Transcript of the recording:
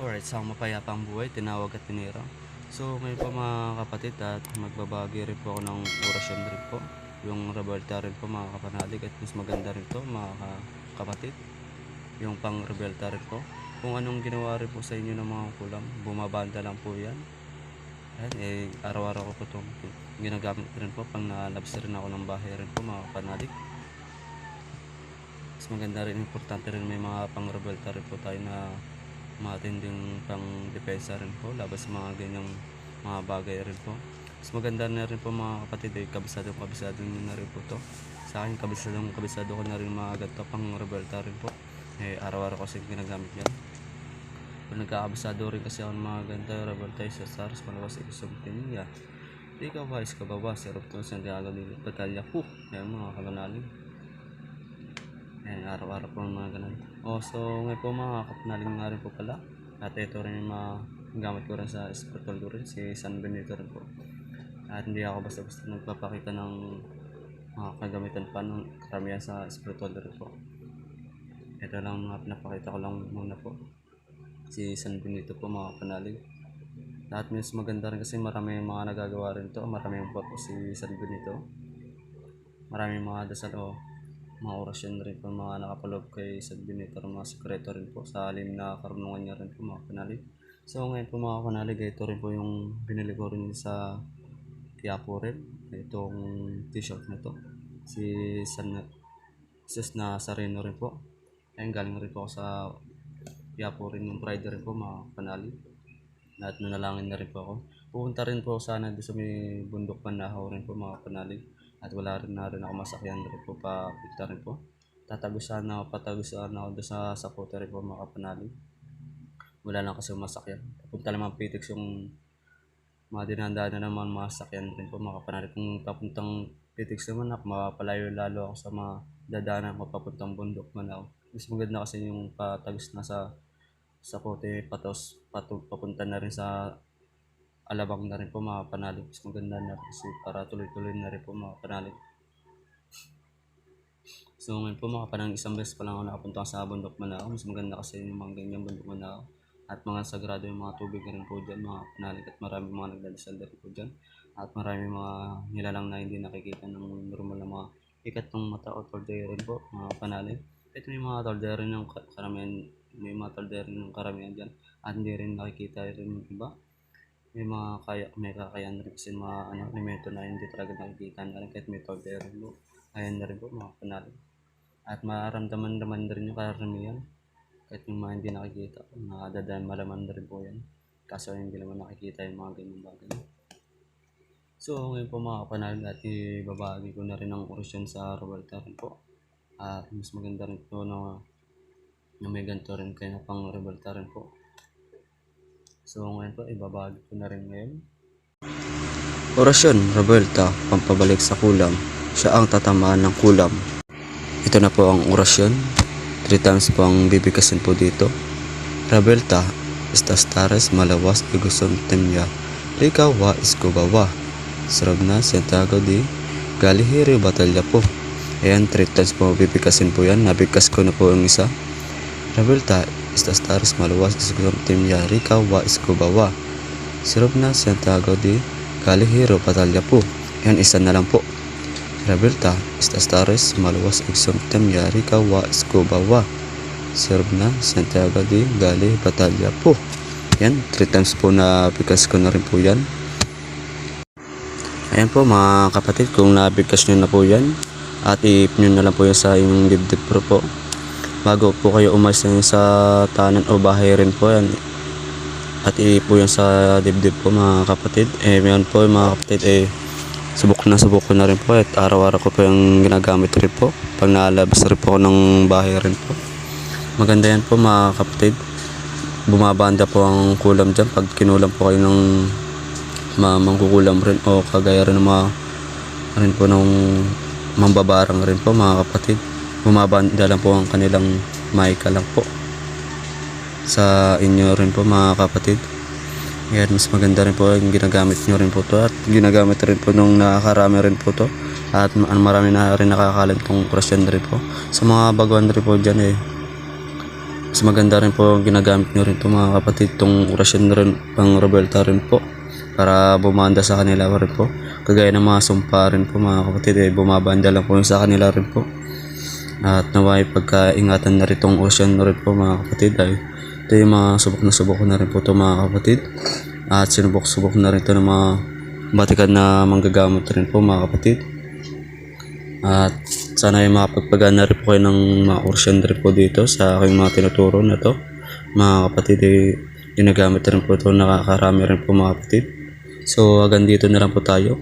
Alright, sa mapayapang buhay, tinawag at tinira. So, may po mga kapatid at magbabagi rin po ako ng orasyon rin po. Yung rebelta rin po mga kapanalig at mas maganda rin to mga ka- kapatid. Yung pang rebelta rin po. Kung anong ginawa rin po sa inyo ng mga kulam, bumabanda lang po yan. Ayan, eh, araw-araw ko po itong ginagamit rin po pang nalabas rin ako ng bahay rin po mga kapanalig. Mas maganda rin, importante rin may mga pang rebelta rin po tayo na matinding pang depensa rin po labas sa mga ganyang mga bagay rin po. Mas maganda na rin po mga kapatid eh, kabisado kabisado nyo na rin po to. Sa akin kabisado kabisado ko na rin mga ganito pang rebelta rin po. Eh araw-araw kasi ginagamit yan. Kung nagkakabisado rin kasi ako ng mga ganito rebelta sa SARS malawas ikasumtin niya. Di ka wise ka bawa, sarap to sa Santiago Batalya po. Yan mga kapanalig. Ayan, araw-araw po mga ganun. Oh, so ngayon po mga kapanaling nga rin po pala. At ito rin yung mga gamit ko rin sa spiritual ko rin, si San Benito rin po. At hindi ako basta-basta nagpapakita ng mga kagamitan pa ng karamihan sa spiritual rin po. Ito lang mga pinapakita ko lang muna po. Si San Benito po mga kapanalig. Lahat mas maganda rin kasi marami yung mga nagagawa rin to. Marami yung po po si San Benito. Marami mga dasal o mga orasyon rin po mga nakapaloob kay San Benito mga sekreto rin po sa alim na karunungan niya rin po mga kanalig. So ngayon po mga kanalig, ito rin po yung binili ko rin sa Quiapo rin. Itong t-shirt na to. Si San Sis na Sareno rin po. Ayun galing rin po sa Quiapo rin yung pride rin po mga kanalig. At nanalangin na rin po ako. Pupunta rin po sana doon sa may bundok Panahaw rin po mga kanalig. At wala rin na rin ako masakyan rin po pa punta rin po. Tatagusan na ako, patagusan ako doon sa Sapote rin po mga. Wala lang kasi masakyan. Punta naman Pitix yung mga dinandaan na naman mga sakyan rin po mga. Kung papuntang Pitix naman ako, mapapalayo lalo ako sa mga dadaanan ko papuntang bundok man ako. Mas maganda kasi yung patagos na sa Sapote patos patu, papunta na rin sa alabang na rin po mga panalig. Mas maganda na kasi para tuloy-tuloy na rin po mga panalig. So ngayon po mga panang isang beses pa lang ako nakapunta sa bundok Manao. Mas maganda kasi yung mga ganyan bundok Manao. At mga sagrado yung mga tubig rin po dyan, mga panalig. At marami mga nagdadasal rin po dyan. At marami mga nilalang na hindi nakikita ng normal na mga ikatong mata o tordero rin po, mga panalig. Ito yung mga tordero ng ka- karamihan, may mga tordero ng karamihan dyan. At hindi rin nakikita rin yung iba may mga kaya may kakayahan rin kasi mga ano elemento na hindi talaga nakikita. Na rin kahit may tordero mo ayan na rin po mga panalo at maramdaman naman na rin yung karamihan. Kahit yung mga hindi nakikita nakadadaan malaman na rin po yan. Kaso hindi naman nakikita yung mga ganyan bagay so ngayon po mga panalo at ibabagi ko na rin ang orasyon sa Roberta rin po. At mas maganda rin po na, na may ganito rin kayo pang Roberta rin po So ngayon po, ibabagi ko na rin ngayon. Orasyon, Roberta, pampabalik sa kulam. Siya ang tatamaan ng kulam. Ito na po ang orasyon. Three times po ang bibigkasin po dito. Roberta, estas tares malawas igusong temya. Likawa iskubawa. Sarab na Santiago di Galihiri Batalya po. Ayan, three times po bibigkasin po yan. Nabigkas ko na po yung isa. Roberta, estas tares malawas iskubawa temya. Likawa iskubawa. Sarap na Santiago di Galihiro Batalya po. Yan isa na lang po. Roberta, estas tares maluwas igsum temyari kawa escobawa. Sarap na Santiago di Gali Batalya po. Yan, three times po na bigkas ko na rin po yan. Ayan po mga kapatid, kung nabigkas nyo na po yan, at i-ip nyo na lang po yan sa inyong dibdib pro po. Bago po kayo yun sa tanan o bahay rin po yan, at i po yan sa dibdib po mga kapatid. Eh, yan po mga kapatid, eh, subok na subok ko na rin po at araw-araw ko po yung ginagamit rin po. Pag nalabas rin po ng bahay rin po. Maganda yan po mga kapatid. Bumabanda po ang kulam dyan pag kinulam po kayo ng mangkukulam rin o kagaya rin ng mga rin po ng mambabarang rin po mga kapatid. Bumabanda lang po ang kanilang maika lang po sa inyo rin po mga kapatid. Yan, mas maganda rin po yung ginagamit nyo rin po to at ginagamit rin po nung nakakarami rin po to at ma- marami na rin nakakalam tong orasyon rin po. Sa mga baguhan rin po dyan eh, Mas maganda rin po ginagamit nyo rin to mga kapatid itong orasyon rin pang Roberta rin po para bumanda sa kanila rin po. Kagaya ng mga sumpa rin po mga kapatid eh, bumabanda lang po sa kanila rin po. At naway pagkaingatan na rin itong orasyon na rin po mga kapatid ay ito yung mga subok na subok na rin po ito mga kapatid. At sinubok-subok na rin ito ng mga batikan na manggagamot rin po mga kapatid. At sana ay makapagpagana rin po kayo ng mga kursyon rin po dito sa aking mga tinuturo na to. Mga kapatid, eh, ginagamit rin po ito, nakakarami rin po mga kapatid. So hanggang dito na lang po tayo.